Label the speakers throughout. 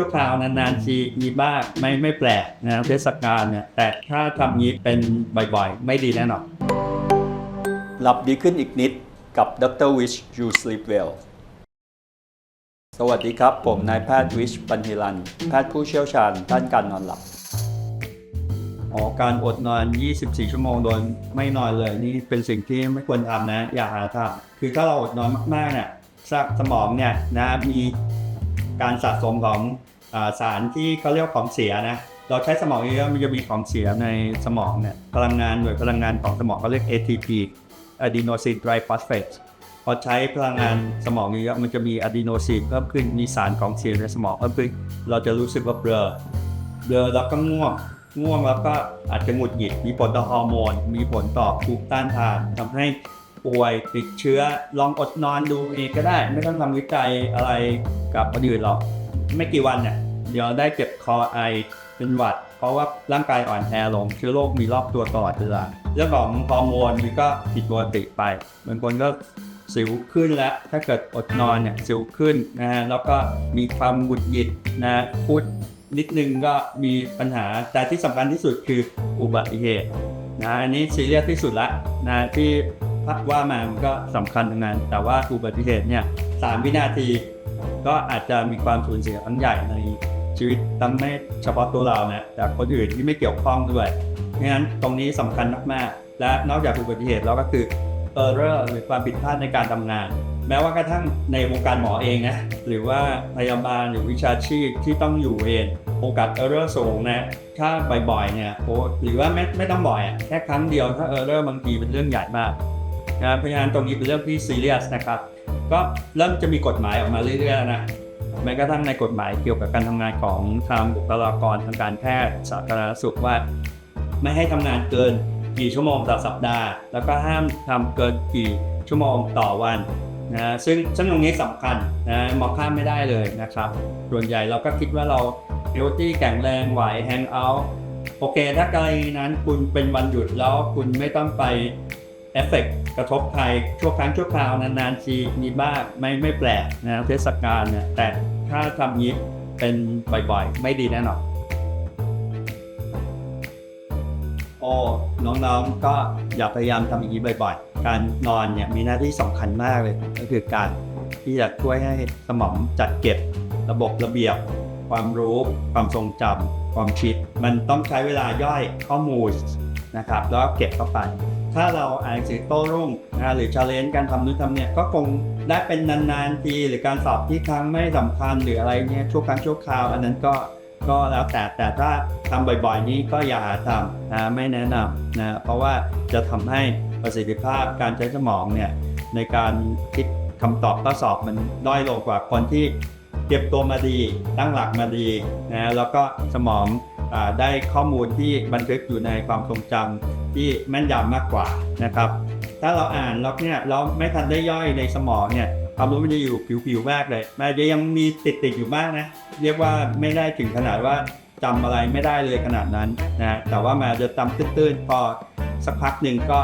Speaker 1: ชั่วคราวนานๆทีมีบ้างไม่ไม่แปลกนะเทศกาลเนี่ยแต่ถ้าทำงี้เป็นบ่อยๆ ไม่ดีแน่นอน
Speaker 2: หลับดีขึ้นอีกนิดกับดรวิช You Sleep Well สวัสดีครับ ผมนายแพทย์วิชปัญญรัน แพทย์ผู้เชี่ยวชาญด้านการนอนหลับ
Speaker 1: อ๋อการอดนอน 24 ชั่วโมงโดยไม่นอนเลยนี่เป็นสิ่งที่ไม่ควรทำนะ อย่าหาทำคือถ้าเราอดนอนมากๆเนี่ยสมองเนี่ยนะมี การสะสมของอาสารที่เขาเรียกว่าของเสียนะ เราใช้สมองเยอะมันจะมีของเสียในสมองเนี่ยพลังงานหน่วยพลังงานของสมองเขาเรียก ATP adenosine triphosphate พอใช้พลังงานสมองเยอะมันจะมีอะดีโนซีนเพิ่มขึ้นมีสารของเสียในสมองเพิ่มขึ้นเราจะรู้สึกว่าเบลอเบลอแล้วก็ง่วงง่วงแล้วก็อาจจะหงุดหงิดมีผลต่อฮอร์โมน มีผลต่อภูมิต้านทานทำให้ป่วยติดเชื้อลองอดนอนดูเองก็ได้ ไม่ต้องทำวิจัยอะไร กับคนอื่นหรอกไม่กี่วันเนี่ยเดี๋ยวได้เจ็บคอไอเป็นหวัด เพราะว่าร่างกายอ่อนแอลงเชื้อโรคมีรอบตัวตลอดเวลาเรื่องของฮอร์โมนมันก็ผิดปกติไปบางคนก็สิวขึ้นแล้ว ถ้าเกิดอดนอนเนี่ยสิวขึ้นนะฮะแล้วก็มีความหงุดหงิดนะพูดนิดนึงก็มีปัญหาแต่ที่สำคัญที่สุดคืออุบัติเหตุนะอันนี้ซีเรียสที่สุดละนะที่พักว่ามามันก็สำคัญทั้งนั้น แต่ว่าอุบัติเหตุเนี่ยสามวินาที ก็อาจจะมีความสูญเสียครั้งใหญ่ในชีวิตทั้งไม่เฉพาะตัวเรานะแต่คนอื่นที่ไม่เกี่ยวข้องด้วยเพราะฉะนั้นตรงนี้สำคัญมากๆ และนอกจากอุบัติเหตุแล้วก็คือ error หรือความผิดพลาดในการทำงาน แม้ว่ากระทั่งในวงการหมอเองนะหรือว่าพยาบาลหรือวิชาชีพที่ต้องอยู่เวรโอกาส error สูงนะถ้าบ่อยๆเนี่ยโอ้หรือว่าไม่ไม่ต้องบ่อยอะแค่ครั้งเดียวถ้า error บางทีเป็นเรื่องใหญ่มากนะเพราะฉะนั้นตรงนี้เป็นเรื่องที่ serious นะครับ ก็เริ่มจะมีกฎหมายออกมาเรื่อยๆนะแม้กระทั่งในกฎหมายเกี่ยวกับการทำงานของทางบุคลากรทางการแพทย์สาธารณสุขว่า ไม่ให้ทำงานเกินกี่ชั่วโมงต่อสัปดาห์ แล้วก็ห้ามทำเกินกี่ชั่วโมงต่อวันนะซึ่งซึ่งตรงนี้สำคัญนะมองข้ามไม่ได้เลยนะครับ ส่วนใหญ่เราก็คิดว่าเราเฮลตี้แข็งแรงไหวแฮงเอาท์โอเค ถ้ากรณีนั้นคุณเป็นวันหยุดแล้วคุณไม่ต้องไปเอฟเฟก กระทบใครชั่วครั้งชั่วคราวนานๆทีมีบ้างไม่ไม่แปลกนะเทศกาลเนี่ยแต่ถ้าทำนี้เป็นบ่อยๆ ไม่ดีแน่นอนโอ้น้องๆก็อย่าพยายามทำอย่างนี้บ่อยๆ การนอนเนี่ยมีหน้าที่สำคัญมากเลย ก็คือการที่จะช่วยให้สมองจัดเก็บระบบระเบียบ ความรู้ ความทรงจำความคิด มันต้องใช้เวลาย่อยข้อมูลนะครับ แล้วเก็บเข้าไป ถ้าเราอ่านหนังสือโต้รุ่งนะหรือชาเลนจ์การทำนู่นทำเนี่ยก็คงได้เป็นนานๆทีหรือการสอบที่ครั้งไม่สำคัญหรืออะไรเนี่ยชั่วครั้งชั่วคราว อันนั้นก็ก็แล้วแต่แต่ถ้าทำบ่อยๆนี้ก็อย่าหาทำนะไม่แนะนำนะเพราะว่าจะทำให้ประสิทธิภาพการใช้สมองเนี่ยในการคิดคำตอบข้อสอบมันด้อยลงกว่าคนที่เก็บตัวมาดีตั้งหลักมาดีนะแล้วก็สมองอได้ข้อมูลที่บันทึกอยู่ในความทรงจำ ที่แม่นยำมากกว่านะครับ ถ้าเราอ่านแล้วเนี่ยเราไม่ทันได้ย่อยในสมองเนี่ยความรู้มันจะอยู่ผิวๆมากเลยมันจะยังมีติดๆอยู่บ้างนะ เรียกว่าไม่ได้ถึงขนาดว่าจำอะไรไม่ได้เลยขนาดนั้นนะแต่ว่ามันจะจำตื้นๆพอสักพักหนึ่งก็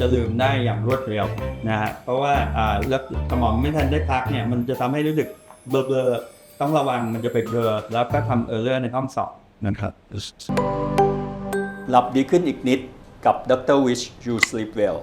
Speaker 1: จะลืมได้อย่างรวดเร็วนะฮะเพราะว่าอ่าแล้วสมองไม่ทันได้พักเนี่ยมันจะทำให้รู้สึกเบลอๆต้องระวังมันจะไปเบลอแล้วก็ทำเออร์เลอร์ในห้องสอบนะครับ
Speaker 2: หลับดีขึ้นอีกนิด กับดรวิช You Sleep Well